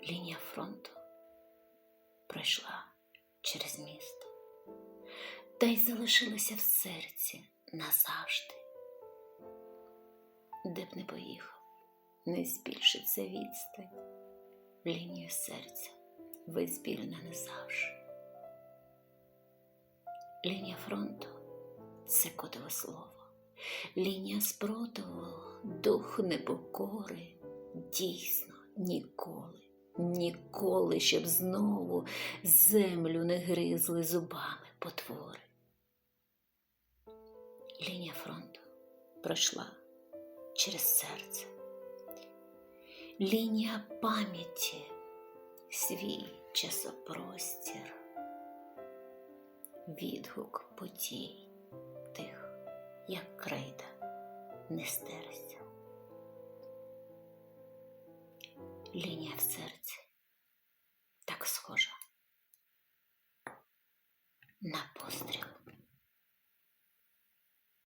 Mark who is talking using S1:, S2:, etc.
S1: Лінія фронту пройшла через місто, та й залишилася в серці назавжди. Де б не поїхав, не збільшиться відстань. Лінію серця визбільна не завжди. Лінія фронту це кодове слово. Лінія спротиву, дух непокори, дійсно ніколи, ніколи, щоб знову землю не гризли зубами потвори. Лінія фронту пройшла через серце. Лінія пам'яті, свій часопростір, відгук подій тих, як крейда, не стереться. Лінія в серці схожа на постріл.